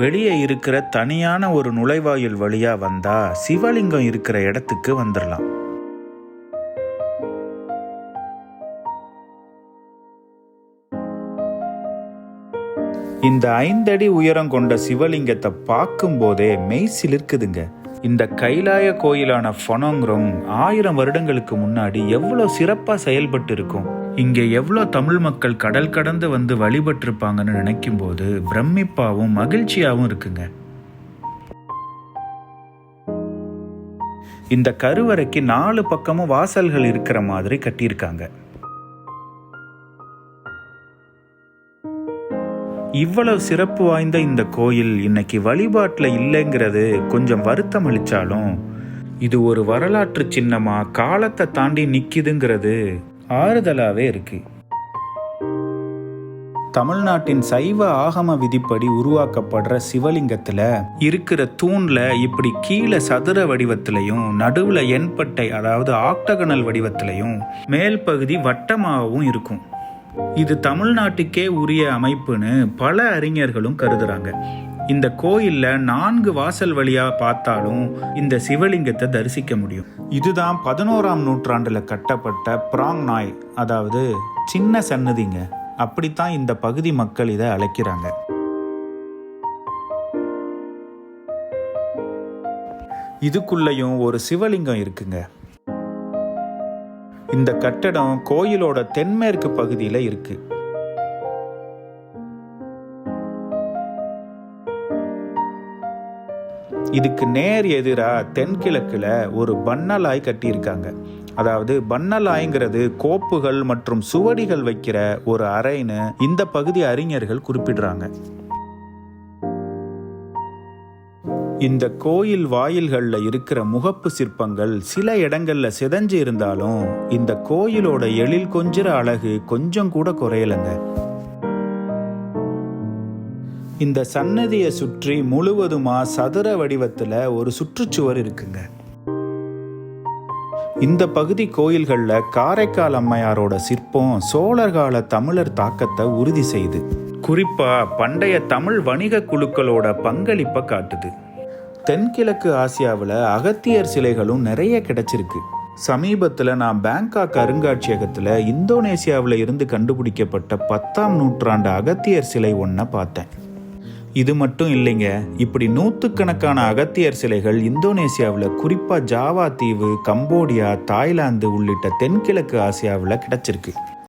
வெளியே இருக்கிற தனியான ஒரு நுழைவாயில் வழியா வந்தா சிவலிங்கம் இருக்கிற இடத்துக்கு வந்துடலாம் இந்த ஐந்தடி உயரம் கொண்ட சிவலிங்கத்தை பார்க்கும்போதே மெய் சிலிர்க்குதுங்க. இந்த கைலாய கோயிலான ஃபனோங்ரம் ஆயிரம் வருடங்களுக்கு முன்னாடி எவ்வளோ சிறப்பாக செயல்பட்டு இருக்கும். இங்கே எவ்வளோ தமிழ் மக்கள் கடல் கடந்து வந்து வழிபட்டிருப்பாங்கன்னு நினைக்கும் போது பிரமிப்பாவும் மகிழ்ச்சியாகவும் இருக்குங்க. இந்த கருவறைக்கு நாலு பக்கமும் வாசல்கள் இருக்கிற மாதிரி கட்டியிருக்காங்க. இவ்வளவு சிறப்பு வாய்ந்த இந்த கோயில் இன்னைக்கு வழிபாட்டில் இல்லைங்கிறது கொஞ்சம் வருத்தம் அளித்தாலும் இது ஒரு வரலாற்று சின்னமாக காலத்தை தாண்டி நிற்கிதுங்கிறது ஆறுதலாகவே இருக்கு. தமிழ்நாட்டின் சைவ ஆகம விதிப்படி உருவாக்கப்படுற சிவலிங்கத்துல இருக்கிற தூண்ல இப்படி கீழே சதுர வடிவத்திலையும் நடுவுல எண்பட்டை அதாவது ஆக்டகனல் வடிவத்திலையும் மேல் பகுதி வட்டமாகவும் இருக்கும். இது தமிழ்நாட்டுக்கே உரிய அமைப்புன்னு பல அறிஞர்களும் கருதுறாங்க. இந்த கோயில்ல நான்கு வாசல் வழியா பார்த்தாலும் இந்த சிவலிங்கத்தை தரிசிக்க முடியும். இதுதான் பதினோராம் நூற்றாண்டுல கட்டப்பட்ட பிராங் நாய் அதாவது சின்ன சன்னதிங்க. அப்படித்தான் இந்த பகுதி மக்கள் இதை அழைக்கிறாங்க. இதுக்குள்ளேயும் ஒரு சிவலிங்கம் இருக்குங்க. இந்த கட்டடம் கோயிலோட தென்மேற்கு பகுதியில் இருக்குது இதுக்கு நேர் எதிராக தென்கிழக்கில் ஒரு பன்னலாய் கட்டியிருக்காங்க. அதாவது பன்னலாய்ங்கிறது கோப்புகள் மற்றும் சுவடிகள் வைக்கிற ஒரு அறைன்னு இந்த பகுதி அறிஞர்கள் குறிப்பிடுறாங்க. இந்த கோயில் வாயில்களில் இருக்கிற முகப்பு சிற்பங்கள் சில இடங்களில் சிதைஞ்சு இருந்தாலும் இந்த கோயிலோட எழில் கொஞ்சிற அழகு கொஞ்சம் கூட குறையலைங்க. இந்த சன்னதியை சுற்றி முழுவதுமா சதுர வடிவத்தில் ஒரு சுற்றுச்சுவர் இருக்குங்க. இந்த பகுதி கோயில்களில் காரைக்கால் அம்மையாரோட சிற்பம் சோழர் கால தமிழர் தாக்கத்தை உறுதி செய்து குறிப்பா பண்டைய தமிழ் வணிக குழுக்களோட பங்களிப்பை காட்டுது. தென்கிழக்கு ஆசியாவில் அகத்தியர் சிலைகளும் நிறைய கிடைச்சிருக்கு. சமீபத்தில் நான் பேங்காக் அருங்காட்சியகத்தில் இந்தோனேசியாவில் இருந்து கண்டுபிடிக்கப்பட்ட பத்தாம் நூற்றாண்டு அகத்தியர் சிலை ஒன்றை பார்த்தேன். இது மட்டும் இல்லைங்க. இப்படி நூற்றுக்கணக்கான அகத்தியர் சிலைகள் இந்தோனேசியாவில் குறிப்பாக ஜாவா தீவு கம்போடியா தாய்லாந்து உள்ளிட்ட தென்கிழக்கு ஆசியாவில் கிடச்சிருக்கு.